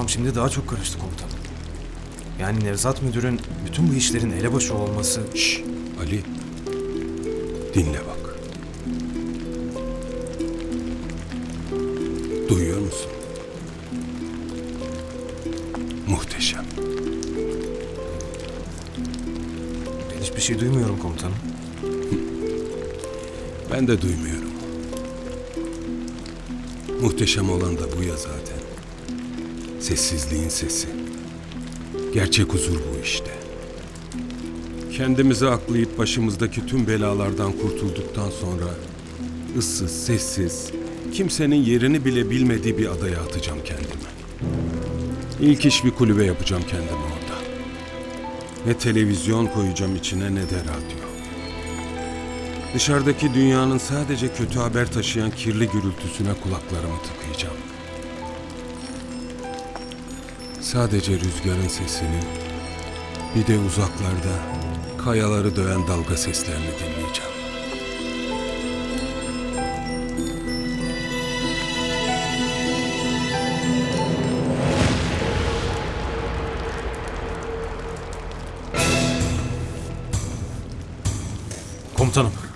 Kafam şimdi daha çok karıştı komutanım. Yani Nevzat müdürün bütün bu işlerin elebaşı olması... Şş, Ali. Dinle bak. Duyuyor musun? Muhteşem. Ben hiçbir şey duymuyorum komutanım. Ben de duymuyorum. Muhteşem olan da bu ya zaten. Sessizliğin sesi. Gerçek huzur bu işte. Kendimizi aklayıp başımızdaki tüm belalardan kurtulduktan sonra ıssız, sessiz, kimsenin yerini bile bilmediği bir adaya atacağım kendimi. İlk iş bir kulübe yapacağım kendime orada. Ne televizyon koyacağım içine ne de radyo. Dışarıdaki dünyanın sadece kötü haber taşıyan kirli gürültüsüne kulaklarımı tıkayacağım. Sadece rüzgarın sesini, bir de uzaklarda kayaları döven dalga seslerini dinleyeceğim. Komutanım.